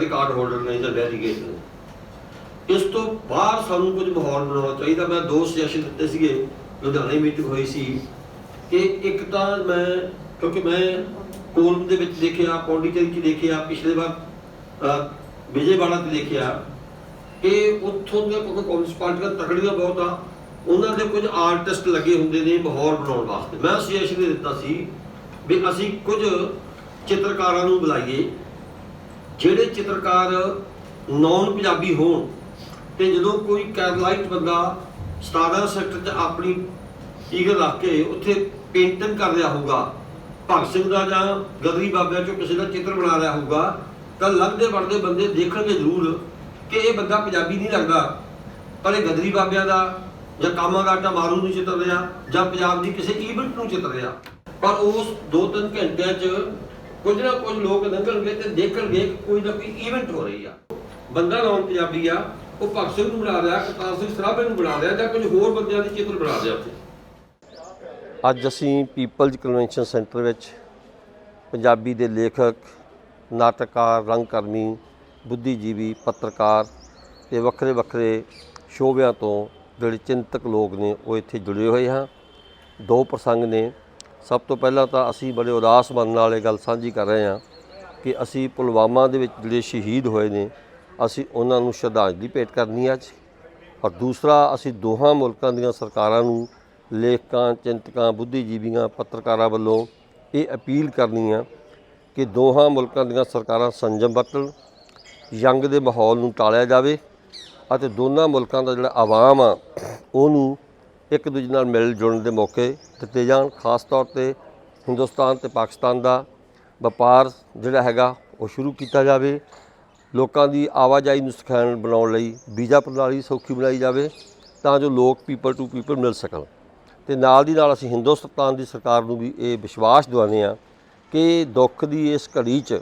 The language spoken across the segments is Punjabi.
ਰਿਕਾਰਡ ਹੋਲਡਰ ਨੇ ਜਾਂ ਡੈਲੀਗੇਟ ਨੇ ਇਸ ਤੋਂ ਬਾਹਰ ਸਾਨੂੰ ਕੁਝ ਮਾਹੌਲ ਬਣਾਉਣਾ ਚਾਹੀਦਾ। ਮੈਂ ਦੋ ਸੁਜੈਸ਼ਨ ਦਿੱਤੇ ਸੀਗੇ। ਲੁਧਿਆਣੇ ਮੀਟਿੰਗ ਹੋਈ ਸੀ। ਕਿ ਇੱਕ ਤਾਂ ਮੈਂ, ਕਿਉਂਕਿ ਮੈਂ ਕੋਲਮ ਦੇ ਵਿੱਚ ਦੇਖਿਆ ਪੌਂਡੀਚੇਰੀ 'ਚ ਦੇਖਿਆ, ਪਿਛਲੇ ਵਾਰ ਵਿਜੇਵਾੜਾ 'ਤੇ ਦੇਖਿਆ ਕਿ ਉੱਥੋਂ ਦੀਆਂ ਕੋਈ ਕਮਿਊਨਿਸਟ ਪਾਰਟੀਆਂ ਤਕੜੀਆਂ ਬਹੁਤ ਆ ਉਹਨਾਂ ਦੇ ਕੁਝ ਆਰਟਿਸਟ ਲੱਗੇ ਹੁੰਦੇ ਨੇ ਮਾਹੌਲ ਬਣਾਉਣ ਵਾਸਤੇ। ਮੈਂ ਸੁਜੈਸ਼ਨ ਇਹ ਦਿੱਤਾ ਸੀ ਵੀ ਅਸੀਂ ਕੁਝ ਚਿੱਤਰਕਾਰਾਂ ਨੂੰ ਬੁਲਾਈਏ। ਜਿਹੜੇ ਚਿੱਤਰਕਾਰ ਨੌਨ ਪੰਜਾਬੀ ਹੋਣ ਤੇ ਜਦੋਂ ਕੋਈ ਕੈਰਲਾਈਟ ਬੰਦਾ 17 ਸੈਕਟਰ 'ਚ ਆਪਣੀ ਈਗਲ ਰੱਖ ਕੇ ਉੱਥੇ ਪੇਂਟਿੰਗ ਕਰ ਰਿਹਾ ਹੋਊਗਾ, ਭਗਤ ਸਿੰਘ ਦਾ ਜਾਂ ਗਦਰੀ ਬਾਬਿਆਂ ਚੋਂ ਕਿਸੇ ਦਾ ਚਿੱਤਰ ਬਣਾ ਰਿਹਾ ਹੋਊਗਾ, ਤਾਂ ਲੱਗਦੇ ਵੜਦੇ ਬੰਦੇ ਦੇਖਣਗੇ ਜ਼ਰੂਰ ਕਿ ਇਹ ਬੰਦਾ ਪੰਜਾਬੀ ਨਹੀਂ ਲੱਗਦਾ। ਪਰ ਇਹ ਗਦਰੀ ਬਾਬਿਆਂ ਦਾ ਜਾਂ ਕਾਮਾਗਾਟਾ ਮਾਰੂ ਨੂੰ ਚਿੱਤਰ ਰਿਹਾ ਜਾਂ ਪੰਜਾਬ ਦੀ ਕਿਸੇ ਈਵੈਂਟ ਨੂੰ ਚਿੱਤਰ ਰਿਹਾ। ਪਰ ਉਸ 2-3 ਘੰਟਿਆਂ 'ਚ ਕੁਝ ਨਾ ਕੁਝ ਲੋਕ ਲੰਘਣਗੇ ਤੇ ਦੇਖਣਗੇ ਕੋਈ ਨਾ ਕੋਈ ਈਵੈਂਟ ਹੋ ਰਹੀ ਆ। ਬੰਦਾ ਨੌਨ ਪੰਜਾਬੀ ਆ। ਉਹ ਭਗਤ ਸਿੰਘ ਨੂੰ ਬਣਾ ਰਿਹਾ, ਕਰਤਾਰ ਸਿੰਘ ਸਰਾਭੇ ਨੂੰ ਬਣਾ ਰਿਹਾ ਜਾਂ ਕੁਝ ਹੋਰ ਬੰਦਿਆਂ ਦੀ ਚਿੱਤਰ ਬਣਾ ਰਿਹਾ ਉੱਥੇ? ਅੱਜ ਅਸੀਂ ਪੀਪਲਜ਼ ਕਨਵੈਨਸ਼ਨ ਸੈਂਟਰ ਵਿੱਚ ਪੰਜਾਬੀ ਦੇ ਲੇਖਕ, ਨਾਟਕਕਾਰ, ਰੰਗਕਰਮੀ, ਬੁੱਧੀਜੀਵੀ, ਪੱਤਰਕਾਰ ਤੇ ਵੱਖਰੇ ਵੱਖਰੇ ਸ਼ੋਬਿਆਂ ਤੋਂ ਜਿਹੜੇ ਚਿੰਤਕ ਲੋਕ ਨੇ ਉਹ ਇੱਥੇ ਜੁੜੇ ਹੋਏ ਹਾਂ। ਦੋ ਪ੍ਰਸੰਗ ਨੇ। ਸਭ ਤੋਂ ਪਹਿਲਾਂ ਤਾਂ ਅਸੀਂ ਬੜੇ ਉਦਾਸ ਮਨ ਨਾਲ ਇਹ ਗੱਲ ਸਾਂਝੀ ਕਰ ਰਹੇ ਹਾਂ ਕਿ ਅਸੀਂ ਪੁਲਵਾਮਾ ਦੇ ਵਿੱਚ ਜਿਹੜੇ ਸ਼ਹੀਦ ਹੋਏ ਨੇ, ਅਸੀਂ ਉਹਨਾਂ ਨੂੰ ਸ਼ਰਧਾਂਜਲੀ ਭੇਟ ਕਰਨੀ ਅੱਜ। ਔਰ ਦੂਸਰਾ, ਅਸੀਂ ਦੋਹਾਂ ਮੁਲਕਾਂ ਦੀਆਂ ਸਰਕਾਰਾਂ ਨੂੰ ਲੇਖਕਾਂ, ਚਿੰਤਕਾਂ, ਬੁੱਧੀਜੀਵੀਆਂ, ਪੱਤਰਕਾਰਾਂ ਵੱਲੋਂ ਇਹ ਅਪੀਲ ਕਰਨੀ ਆ ਕਿ ਦੋਹਾਂ ਮੁਲਕਾਂ ਦੀਆਂ ਸਰਕਾਰਾਂ ਸੰਜਮ ਵਰਤਣ, ਜੰਗ ਦੇ ਮਾਹੌਲ ਨੂੰ ਟਾਲਿਆ ਜਾਵੇ ਅਤੇ ਦੋਨਾਂ ਮੁਲਕਾਂ ਦਾ ਜਿਹੜਾ ਆਵਾਮ ਆ, ਉਹਨੂੰ ਇੱਕ ਦੂਜੇ ਨਾਲ ਮਿਲ ਜੁਲਣ ਦੇ ਮੌਕੇ ਦਿੱਤੇ ਜਾਣ, ਖਾਸ ਤੌਰ ਤੇ ਹਿੰਦੁਸਤਾਨ ਤੇ ਪਾਕਿਸਤਾਨ ਦਾ ਵਪਾਰ ਜਿਹੜਾ ਹੈਗਾ ਉਹ ਸ਼ੁਰੂ ਕੀਤਾ ਜਾਵੇ, ਲੋਕਾਂ ਦੀ ਆਵਾਜਾਈ ਨੂੰ ਸਖਾਨ ਬਣਾਉਣ ਲਈ ਵੀਜ਼ਾ ਪ੍ਰਣਾਲੀ ਸੌਖੀ ਬਣਾਈ ਜਾਵੇ ਤਾਂ ਜੋ ਲੋਕ ਪੀਪਲ ਟੂ ਪੀਪਲ ਮਿਲ ਸਕਣ। ਤੇ ਨਾਲ ਦੀ ਨਾਲ ਅਸੀਂ ਹਿੰਦੁਸਤਾਨ ਦੀ ਸਰਕਾਰ ਨੂੰ ਵੀ ਇਹ ਵਿਸ਼ਵਾਸ ਦਿਵਾਉਂਦੇ ਹਾਂ ਕਿ ਦੁੱਖ ਦੀ ਇਸ ਘੜੀ 'ਚ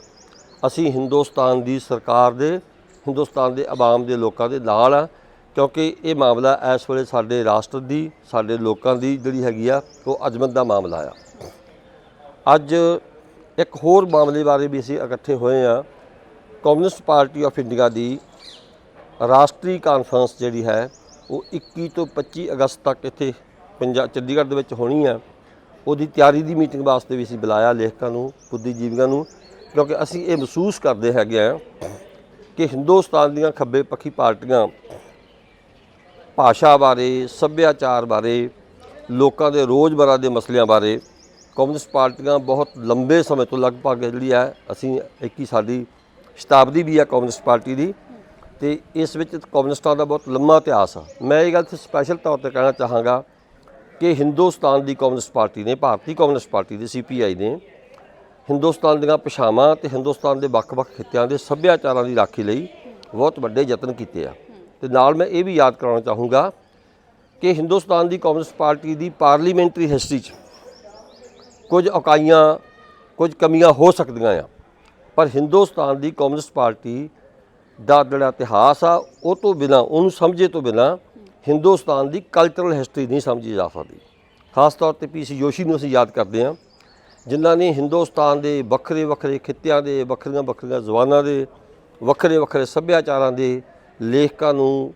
ਅਸੀਂ ਹਿੰਦੁਸਤਾਨ ਦੀ ਸਰਕਾਰ ਦੇ, ਹਿੰਦੁਸਤਾਨ ਦੇ ਆਵਾਮ ਦੇ ਲੋਕਾਂ ਦੇ ਨਾਲ ਆ ਕਿਉਂਕਿ ਇਹ ਮਾਮਲਾ ਇਸ ਵੇਲੇ ਸਾਡੇ ਰਾਸ਼ਟਰ ਦੀ, ਸਾਡੇ ਲੋਕਾਂ ਦੀ ਜਿਹੜੀ ਹੈਗੀ ਆ, ਉਹ ਅਜ਼ਮਤ ਦਾ ਮਾਮਲਾ ਆ। ਅੱਜ ਇੱਕ ਹੋਰ ਮਾਮਲੇ ਬਾਰੇ ਵੀ ਅਸੀਂ ਇਕੱਠੇ ਹੋਏ ਆ। ਕਮਿਊਨਿਸਟ ਪਾਰਟੀ ਆਫ ਇੰਡੀਆ ਦੀ ਰਾਸ਼ਟਰੀ ਕਾਨਫਰੰਸ ਜਿਹੜੀ ਹੈ, ਉਹ 21 ਤੋਂ 25 ਅਗਸਤ ਤੱਕ ਇੱਥੇ ਪੰਜਾਬ ਚੰਡੀਗੜ੍ਹ ਦੇ ਵਿੱਚ ਹੋਣੀ ਆ। ਉਹਦੀ ਤਿਆਰੀ ਦੀ ਮੀਟਿੰਗ ਵਾਸਤੇ ਵੀ ਅਸੀਂ ਬੁਲਾਇਆ ਲੇਖਕਾਂ ਨੂੰ, ਬੁੱਧੀਜੀਵੀਆਂ ਨੂੰ, ਕਿਉਂਕਿ ਅਸੀਂ ਇਹ ਮਹਿਸੂਸ ਕਰਦੇ ਹੈਗੇ ਆ ਕਿ ਹਿੰਦੁਸਤਾਨ ਦੀਆਂ ਖੱਬੇ ਪੱਖੀ ਪਾਰਟੀਆਂ ਭਾਸ਼ਾ ਬਾਰੇ, ਸੱਭਿਆਚਾਰ ਬਾਰੇ, ਲੋਕਾਂ ਦੇ ਰੋਜ਼ਮਰਾ ਦੇ ਮਸਲਿਆਂ ਬਾਰੇ ਕਮਿਊਨਿਸਟ ਪਾਰਟੀਆਂ ਬਹੁਤ ਲੰਬੇ ਸਮੇਂ ਤੋਂ ਲਗਭਗ ਜਿਹੜੀ ਹੈ, ਅਸੀਂ ਇੱਕ ਹੀ ਸਾਡੀ ਸ਼ਤਾਬਦੀ ਵੀ ਹੈ ਕਮਿਊਨਿਸਟ ਪਾਰਟੀ ਦੀ ਤੇ ਇਸ ਵਿੱਚ ਕਮਿਊਨਿਸਟਾਂ ਦਾ ਬਹੁਤ ਲੰਮਾ ਇਤਿਹਾਸ ਆ। ਮੈਂ ਇਹ ਗੱਲ ਤੇ ਸਪੈਸ਼ਲ ਤੌਰ ਤੇ ਕਹਿਣਾ ਚਾਹਾਂਗਾ ਕਿ ਹਿੰਦੁਸਤਾਨ ਦੀ ਕਮਿਊਨਿਸਟ ਪਾਰਟੀ ਨੇ, ਭਾਰਤੀ ਕਮਿਊਨਿਸਟ ਪਾਰਟੀ ਦੀ ਸੀਪੀਆਈ ਨੇ ਹਿੰਦੁਸਤਾਨ ਦੀਆਂ ਪਛਾਵਾਂ ਤੇ ਹਿੰਦੁਸਤਾਨ ਦੇ ਵੱਖ-ਵੱਖ ਖਿੱਤਿਆਂ ਦੇ ਸੱਭਿਆਚਾਰਾਂ ਦੀ ਰਾਖੀ ਲਈ ਬਹੁਤ ਵੱਡੇ ਯਤਨ ਕੀਤੇ ਆ। ਤੇ ਨਾਲ ਮੈਂ ਇਹ ਵੀ ਯਾਦ ਕਰਾਉਣਾ ਚਾਹੂੰਗਾ ਕਿ ਹਿੰਦੁਸਤਾਨ ਦੀ ਕਮਿਊਨਿਸਟ ਪਾਰਟੀ ਦੀ ਪਾਰਲੀਮੈਂਟਰੀ ਹਿਸਟਰੀ 'ਚ ਕੁਝ ਇਕਾਈਆਂ, ਕੁਝ ਕਮੀਆਂ ਹੋ ਸਕਦੀਆਂ ਆ, ਪਰ ਹਿੰਦੁਸਤਾਨ ਦੀ ਕਮਿਊਨਿਸਟ ਪਾਰਟੀ ਦਾ ਜਿਹੜਾ ਇਤਿਹਾਸ ਆ, ਉਹ ਤੋਂ ਬਿਨਾ, ਉਹਨੂੰ ਸਮਝੇ ਤੋਂ ਬਿਨਾ ਹਿੰਦੁਸਤਾਨ ਦੀ ਕਲਚਰਲ ਹਿਸਟਰੀ ਨਹੀਂ ਸਮਝੀ ਜਾ ਸਕਦੀ। ਖਾਸ ਤੌਰ ਤੇ ਪੀਸੀ ਜੋਸ਼ੀ ਨੂੰ ਅਸੀਂ ਯਾਦ ਕਰਦੇ ਹਾਂ, ਜਿਨ੍ਹਾਂ ਨੇ ਹਿੰਦੁਸਤਾਨ ਦੇ ਵੱਖਰੇ ਵੱਖਰੇ ਖਿੱਤਿਆਂ ਦੇ ਵੱਖਰੀਆਂ ਵੱਖਰੀਆਂ ਜ਼ੁਬਾਨਾਂ ਦੇ ਵੱਖਰੇ ਵੱਖਰੇ ਸੱਭਿਆਚਾਰਾਂ ਦੇ ਲੇਖਕਾਂ ਨੂੰ,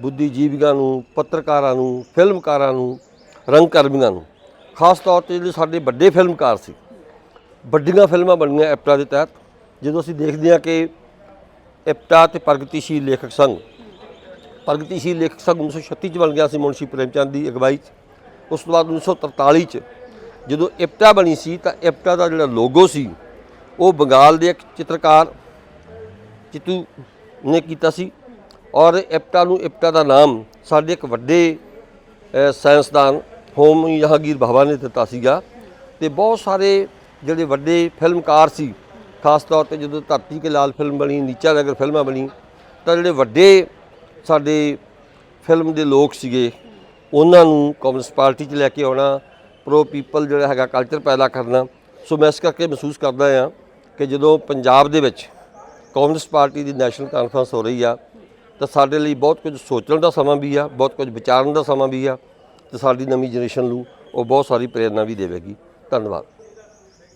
ਬੁੱਧੀਜੀਵੀਆਂ ਨੂੰ, ਪੱਤਰਕਾਰਾਂ ਨੂੰ, ਫਿਲਮਕਾਰਾਂ ਨੂੰ, ਰੰਗਕਰਮੀਆਂ ਨੂੰ। ਖਾਸ ਤੌਰ ਤੇ ਜਿਹੜੇ ਸਾਡੇ ਵੱਡੇ ਫਿਲਮਕਾਰ ਸੀ, ਵੱਡੀਆਂ ਫਿਲਮਾਂ ਬਣੀਆਂ ਐਪਟਾ ਦੇ ਤਹਿਤ, ਜਦੋਂ ਅਸੀਂ ਦੇਖਦੇ ਹਾਂ ਕਿ ਐਪਟਾ ਤੇ ਪ੍ਰਗਤੀਸ਼ੀਲ ਲੇਖਕ ਸੰਘ, ਪ੍ਰਗਤੀਸ਼ੀਲ ਲੇਖਕ ਸੰਘ 1936 ਚ ਬਣ ਗਿਆ ਸੀ ਮੁਨਸ਼ੀ ਪ੍ਰੇਮਚੰਦ ਦੀ ਅਗਵਾਈ 'ਚ। ਉਸ ਤੋਂ ਬਾਅਦ 1943 ਚ ਜਦੋਂ ਇਪਟਾ ਬਣੀ ਸੀ ਤਾਂ ਇਪਟਾ ਦਾ ਜਿਹੜਾ ਲੋਗੋ ਸੀ, ਉਹ ਬੰਗਾਲ ਦੇ ਇੱਕ ਚਿੱਤਰਕਾਰ ਚਿੱਤੂ ਨੇ ਕੀਤਾ ਸੀ। ਔਰ ਇਪਟਾ ਨੂੰ ਇਪਟਾ ਦਾ ਨਾਮ ਸਾਡੇ ਇੱਕ ਵੱਡੇ ਸਾਇੰਸਦਾਨ ਹੋਮ ਜਹਾਂਗੀਰ ਬਾਬਾ ਨੇ ਦਿੱਤਾ ਸੀਗਾ ਤੇ ਬਹੁਤ ਸਾਰੇ ਜਿਹੜੇ ਵੱਡੇ ਫਿਲਮਕਾਰ ਸੀ, ਖਾਸ ਤੌਰ ਤੇ ਜਦੋਂ ਧਰਤੀ ਕੇ ਲਾਲ ਫਿਲਮ ਬਣੀ, ਨੀਚਾ ਨਗਰ ਫਿਲਮਾਂ ਬਣੀ, ਤਾਂ ਜਿਹੜੇ ਵੱਡੇ ਸਾਡੇ ਫਿਲਮ ਦੇ ਲੋਕ ਸੀਗੇ, ਉਹਨਾਂ ਨੂੰ ਕਮਿਊਨਿਸਟ ਪਾਰਟੀ 'ਚ ਲੈ ਕੇ ਆਉਣਾ, ਪ੍ਰੋ ਪੀਪਲ ਜਿਹੜਾ ਹੈਗਾ ਕਲਚਰ ਪੈਦਾ ਕਰਨਾ, ਸੋ ਮੈਂ ਇਸ ਕਰਕੇ ਮਹਿਸੂਸ ਕਰਦਾ ਹਾਂ ਕਿ ਜਦੋਂ ਪੰਜਾਬ ਦੇ ਵਿੱਚ ਕਮਿਊਨਿਸਟ ਪਾਰਟੀ ਦੀ ਨੈਸ਼ਨਲ ਕਾਨਫਰੰਸ ਹੋ ਰਹੀ ਆ ਤਾਂ ਸਾਡੇ ਲਈ ਬਹੁਤ ਕੁਝ ਸੋਚਣ ਦਾ ਸਮਾਂ ਵੀ ਆ, ਬਹੁਤ ਕੁਝ ਵਿਚਾਰਨ ਦਾ ਸਮਾਂ ਵੀ ਆ ਤੇ ਸਾਡੀ ਨਵੀਂ ਜਨਰੇਸ਼ਨ ਨੂੰ ਉਹ ਬਹੁਤ ਸਾਰੀ ਪ੍ਰੇਰਨਾ ਵੀ ਦੇਵੇਗੀ। ਧੰਨਵਾਦ।